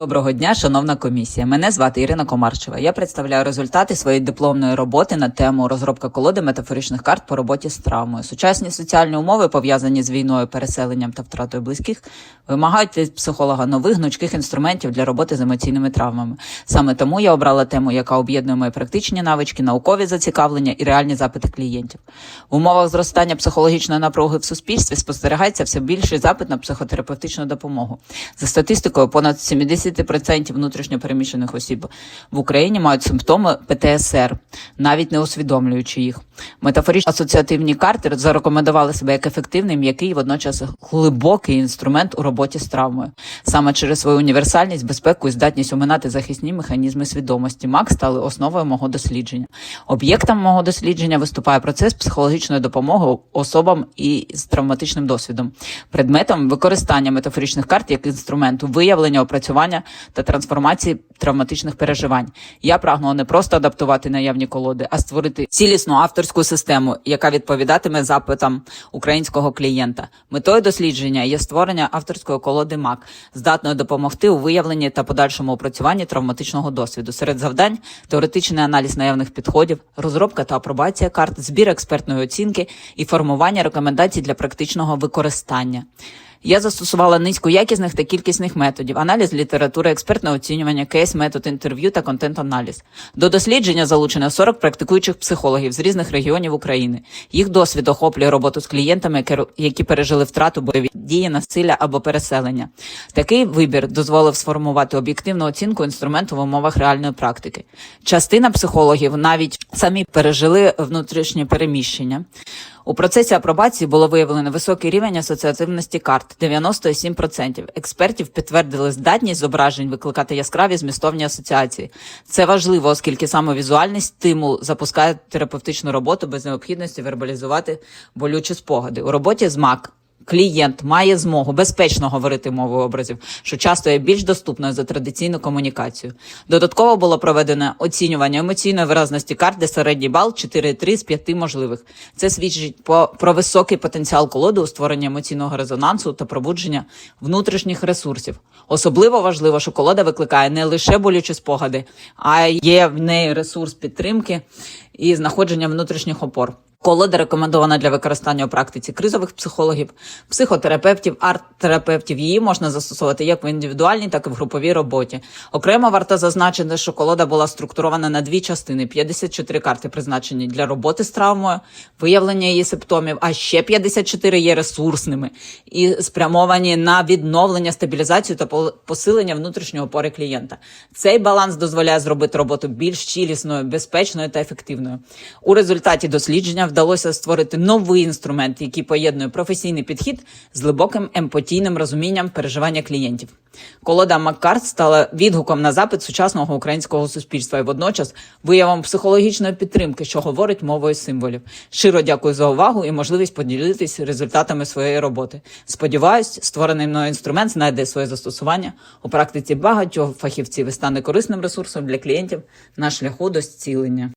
Доброго дня, шановна комісія. Мене звати Ірина Комарчева. Я представляю результати своєї дипломної роботи на тему розробка колоди метафоричних карт по роботі з травмою. Сучасні соціальні умови, пов'язані з війною, переселенням та втратою близьких, вимагають від психолога нових гнучких інструментів для роботи з емоційними травмами. Саме тому я обрала тему, яка об'єднує мої практичні навички, наукові зацікавлення і реальні запити клієнтів. В умовах зростання психологічної напруги в суспільстві спостерігається все більший запит на психотерапевтичну допомогу. За статистикою, понад 70% внутрішньопереміщених осіб в Україні мають симптоми ПТСР, навіть не усвідомлюючи їх. Метафоричні асоціативні карти зарекомендували себе як ефективний, м'який водночас глибокий інструмент у роботі з травмою. Саме через свою універсальність, безпеку і здатність оминати захисні механізми свідомості МАК стали основою мого дослідження. Об'єктом мого дослідження виступає процес психологічної допомоги особам із травматичним досвідом, предметом використання метафоричних карт як інструменту виявлення, опрацювання та трансформації травматичних переживань. Я прагнула не просто адаптувати наявні колоди, а створити цілісну авторську систему, яка відповідатиме запитам українського клієнта. Метою дослідження є створення авторської колоди МАК, здатної допомогти у виявленні та подальшому опрацюванні травматичного досвіду. Серед завдань теоретичний аналіз наявних підходів, розробка та апробація карт, збір експертної оцінки і формування рекомендацій для практичного використання. Я застосувала низку якісних та кількісних методів: аналіз літератури, експертне оцінювання, кейс, метод інтерв'ю та контент-аналіз. До дослідження залучено 40 практикуючих психологів з різних регіонів України. Їх досвід охоплює роботу з клієнтами, які пережили втрату бойові дії, насилля або переселення. Такий вибір дозволив сформувати об'єктивну оцінку інструменту в умовах реальної практики. Частина психологів навіть самі пережили внутрішнє переміщення. У процесі апробації було виявлено високий рівень асоціативності карт 97%. Експертів підтвердили здатність зображень викликати яскраві змістовні асоціації. Це важливо, оскільки саме візуальний стимул запускає терапевтичну роботу без необхідності вербалізувати болючі спогади. У роботі з МАК Клієнт має змогу безпечно говорити мовою образів, що часто є більш доступною за традиційну комунікацію. Додатково було проведено оцінювання емоційної виразності карт, де середній бал 4,3 з 5 можливих. Це свідчить про високий потенціал колоди у створенні емоційного резонансу та пробудження внутрішніх ресурсів. Особливо важливо, що колода викликає не лише болючі спогади, а є в неї ресурс підтримки і знаходження внутрішніх опор. Колода рекомендована для використання у практиці кризових психологів, психотерапевтів, арт-терапевтів. Її можна застосовувати як в індивідуальній, так і в груповій роботі. Окремо варто зазначити, що колода була структурована на дві частини: 54 карти призначені для роботи з травмою, виявлення її симптомів, а ще 54 є ресурсними і спрямовані на відновлення, стабілізацію та посилення внутрішньої опори клієнта. Цей баланс дозволяє зробити роботу більш цілісною, безпечною та ефективною. У результаті дослідження вдалося створити новий інструмент, який поєднує професійний підхід з глибоким емпатійним розумінням переживання клієнтів. Колода Маккарт стала відгуком на запит сучасного українського суспільства і водночас виявом психологічної підтримки, що говорить мовою символів. Щиро дякую за увагу і можливість поділитись результатами своєї роботи. Сподіваюсь, створений мною інструмент знайде своє застосування у практиці багатьох фахівців і стане корисним ресурсом для клієнтів на шляху до зцілення.